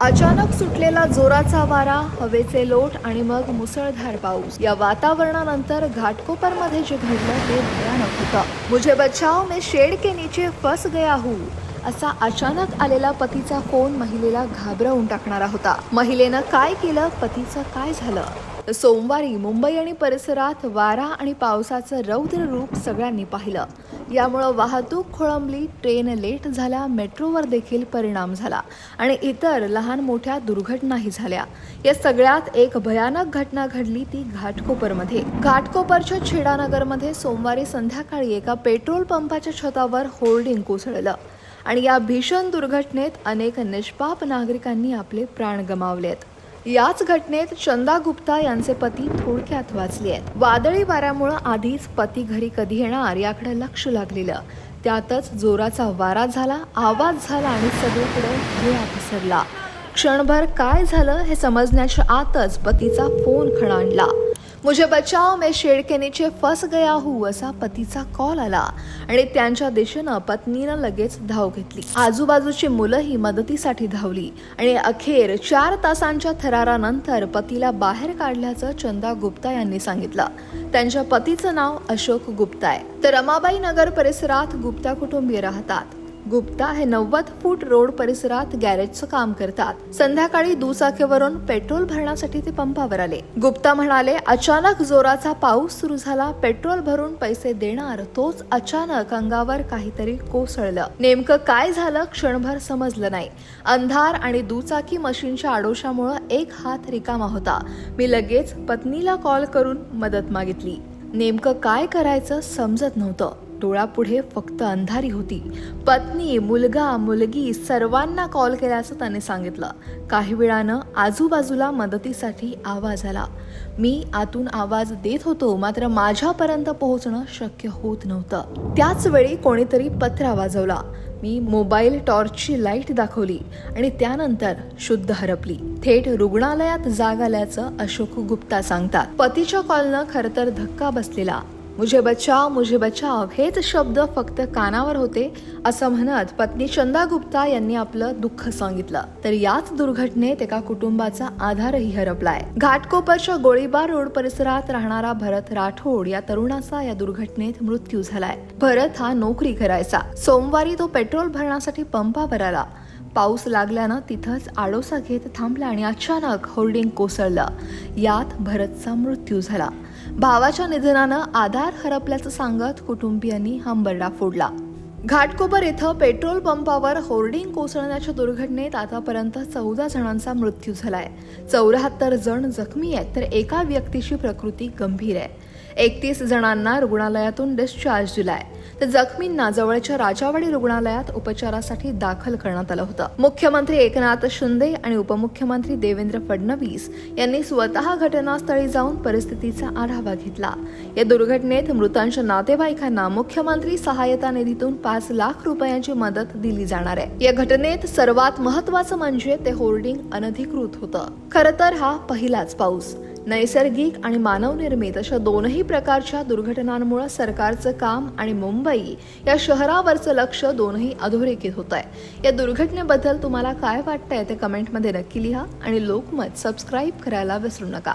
अचानक सुटलेला जोराचा वारा हवेचे लोट आणि मग मुसळधार पाऊस. या वातावरणानंतर घाटकोपरमध्ये जे घडलं ते भयानक होतं. मुझे बचाव में शेड के नीचे फस गया हूँ असा अचानक आलेला पतीचा फोन महिलेला घाबरवून टाकणारा होता. महिलेनं काय केलं? पतीचं काय झालं? सोमवारी मुंबई आणि परिसरात वारा आणि पावसाचं रौद्र रूप सगळ्यांनी पाहिलं. यामुळं वाहतूक खोळंबली ट्रेन लेट झाल्या मेट्रोवर देखील परिणाम झाला आणि इतर लहान मोठ्या दुर्घटनाही झाल्या. या सगळ्यात एक भयानक घटना घडली ती घाटकोपरमध्ये. घाटकोपरच्या छेडानगरमध्ये सोमवारी संध्याकाळी एका पेट्रोल पंपाच्या छतावर होर्डिंग कोसळलं आणि या भीषण दुर्घटनेत अनेक निष्पाप नागरिकांनी आपले प्राण गमावलेत. याच घटनेत चंदा गुप्ता यांचे पती थोडक्यात वाचले आहेत. वादळी वाऱ्यामुळं आधीच पती घरी कधी येणार याकडे लक्ष लागलेलं. त्यातच जोराचा वारा झाला आवाज झाला आणि सगळीकडे धुळा पसरला. क्षणभर काय झालं हे समजण्याच्या आतच पतीचा फोन खणाणला मुझे बचाव मैं शेड के नीचे फस गया हूँ असा पतीचा कॉल आला. आणि त्यांच्या दिशेनं पत्नीनं लगेच धाव घेतली. आजूबाजूची मुलंही मदतीसाठी धावली. आणि अखेर चार तासांच्या थरारानंतर पतीला बाहेर काढल्याचं चंदा गुप्ता यांनी सांगितलं. त्यांच्या पतीचं नाव अशोक गुप्ता आहे. तर रमाबाई नगर परिसरात गुप्ता कुटुंबीय राहतात. गुप्ता हे नव्वद फूट रोड परिसरात गॅरेजचं काम करतात. संध्याकाळी दुचाकीवरून पेट्रोल भरण्यासाठी ते पंपावर आले. गुप्ता म्हणाले अचानक जोराचा पाऊस सुरू झाला. पेट्रोल भरून पैसे देणार तोच अचानक अंगावर काहीतरी कोसळलं. नेमकं काय झालं क्षणभर समजलं नाही. अंधार आणि दुचाकी मशीनच्या आडोशामुळं एक हात रिकामा होता. मी लगेच पत्नीला कॉल करून मदत मागितली. नेमकं काय करायचं समजत नव्हतं. डोळापुढे फक्त अंधारी होती. पत्नी मुलगा मुलगी सर्वांना कॉल केल्याचं त्याने सांगितलं. काही वेळानं आजूबाजूला मदतीसाठी आवाज आला. मी आतून आवाज देत होतो मात्र माझ्यापर्यंत पोहोचणं शक्य होत नव्हतं. त्याच वेळी कोणीतरी पत्रा वाजवला. मी मोबाईल टॉर्चची लाइट दाखवली आणि त्यानंतर शुद्ध हरपली. थेट रुग्णालयात जाग आल्याचं अशोक गुप्ता सांगतात. पतीच्या कॉलनं खरं तर धक्का बसलेला. मुझे बचाव मुझे बचाव हेच शब्द फक्त कानावर होते असं म्हणत पत्नी चंदा गुप्ता यांनी आपलं दुःख सांगितलं. तर याच दुर्घटनेत एका कुटुंबाचा आधारही हरपलाय. घाटकोपरच्या गोळीबार रोड परिसरात राहणारा भरत राठोड या तरुणाचा या दुर्घटनेत मृत्यू झालाय. भरत हा नोकरी करायचा. सोमवारी तो पेट्रोल भरण्यासाठी पंपावर आला. पाऊस लागल्यानं तिथंच आडोसा घेत थांबला आणि अचानक होर्डिंग कोसळलं. यात भरतचा मृत्यू झाला. भावाच्या निधनानं आधार हरपल्याचं सांगत कुटुंबियांनी हंबरडा फोडला. घाटकोपर इथं पेट्रोल पंपावर होर्डिंग कोसळण्याच्या दुर्घटनेत आतापर्यंत चौदा जणांचा मृत्यू झालाय. चौऱ्याहत्तर जण जखमी आहेत तर एका व्यक्तीची प्रकृती गंभीर आहे. एकतीस जणांना रुग्णालयातून डिस्चार्ज दिलाय. तर जखमींना जवळच्या राजावाडी रुग्णालयात उपचारासाठी दाखल करण्यात आलं होतं. मुख्यमंत्री एकनाथ शिंदे आणि उपमुख्यमंत्री देवेंद्र फडणवीस यांनी स्वतः घटनास्थळी जाऊन परिस्थितीचा आढावा घेतला. या दुर्घटनेत मृतांच्या नातेवाईकांना मुख्यमंत्री सहायता निधीतून पाच लाख रुपयांची मदत दिली जाणार आहे. या घटनेत सर्वात महत्वाचं म्हणजे ते होर्डिंग अनधिकृत होतं. खरं तर हा पहिलाच पाऊस. नैसर्गिक आणि मानवनिर्मित अशा दोनही प्रकारच्या दुर्घटनांमुळे सरकारचं काम आणि मुंबई या शहरावरचं लक्ष दोनही अधोरेखित होत आहे या दुर्घटनेबद्दल तुम्हाला काय वाटतंय ते कमेंटमध्ये नक्की लिहा आणि लोकमत सबस्क्राईब करायला विसरू नका.